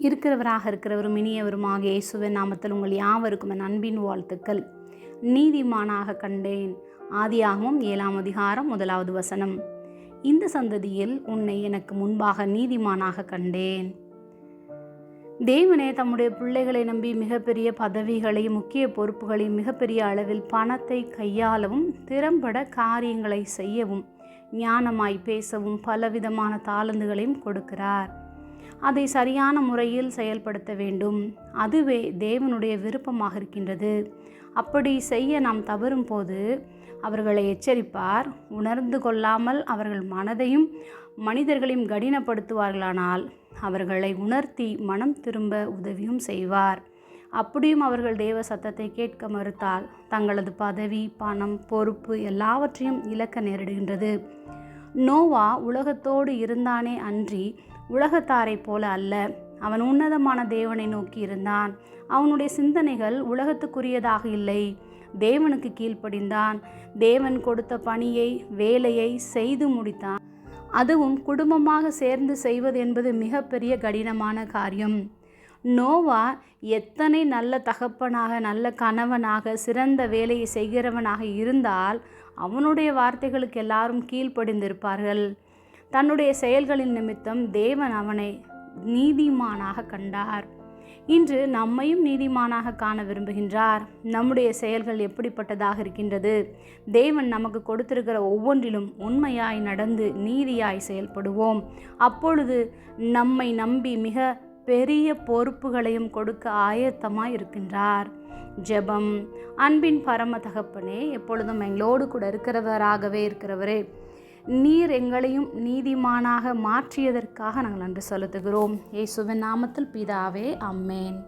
இருக்கிறவராக இருக்கிறவரும் இனியவருமாக இயேசுவின் நாமத்தில் உங்கள் யாவருக்கும் என் அன்பின் வாழ்த்துக்கள். நீதிமானாக கண்டேன். ஆதியாகவும் ஏழாம் அதிகாரம் முதலாவது வசனம். இந்த சந்ததியில் உன்னை எனக்கு முன்பாக நீதிமானாக கண்டேன். தேவனே தம்முடைய பிள்ளைகளை நம்பி மிகப்பெரிய பதவிகளையும் முக்கிய பொறுப்புகளையும் மிகப்பெரிய அளவில் பணத்தை கையாளவும் திறம்பட காரியங்களை செய்யவும் ஞானமாய் பேசவும் பலவிதமான தாளந்துகளையும் கொடுக்கிறார். அதை சரியான முறையில் செயல்படுத்த வேண்டும். அதுவே தேவனுடைய விருப்பமாக இருக்கின்றது. அப்படி செய்ய நாம் தவறும் போது அவர்களை எச்சரிப்பார். உணர்ந்து கொள்ளாமல் அவர்கள் மனதையும் மனிதர்களையும் கடினப்படுத்துவார்களானால் அவர்களை உணர்த்தி மனம் திரும்ப உதவியும் செய்வார். அப்படியும் அவர்கள் தேவ சத்தத்தை கேட்க மறுத்தால் தங்களது பதவி பணம் பொறுப்பு எல்லாவற்றையும் இழக்க நேரிடுகின்றது. நோவா உலகத்தோடு இருந்தானே அன்றி உலகத்தாரைப் போல அல்ல. அவன் உன்னதமான தேவனை நோக்கி இருந்தான். அவனுடைய சிந்தனைகள் உலகத்துக்குரியதாக இல்லை. தேவனுக்கு கீழ்ப்படிந்தான். தேவன் கொடுத்த பணியை வேலையை செய்து முடித்தான். அதுவும் குடும்பமாக சேர்ந்து செய்வது என்பது மிகப்பெரிய கடினமான காரியம். நோவா எத்தனை நல்ல தகப்பனாக நல்ல கணவனாக சிறந்த வேலையை செய்கிறவனாக இருந்தால் அவனுடைய வார்த்தைகளுக்கு எல்லாரும் கீழ்ப்படிந்திருப்பார்கள். தன்னுடைய செயல்களின் நிமித்தம் தேவன் அவனை நீதிமானாக கண்டார். இன்று நம்மையும் நீதிமானாக காண விரும்புகின்றார். நம்முடைய செயல்கள் எப்படிப்பட்டதாக இருக்கின்றது? தேவன் நமக்கு கொடுத்திருக்கிற ஒவ்வொன்றிலும் உண்மையாய் நடந்து நீதியாய் செயல்படுவோம். அப்பொழுது நம்மை நம்பி மிக பெரிய பொறுப்புகளையும் கொடுக்க ஆயத்தமாக இருக்கின்றார். ஜெபம் அன்பின் பரம தகப்பனே எப்பொழுதும் எங்களோடு கூட இருக்கிறவராகவே இருக்கிறவரே நீர் எங்களையும் நீதிமானாக மாற்றியதற்காக நாங்கள் நன்றி செலுத்துகிறோம். இயேசுவின் நாமத்தில் பிதாவே அம்மேன்.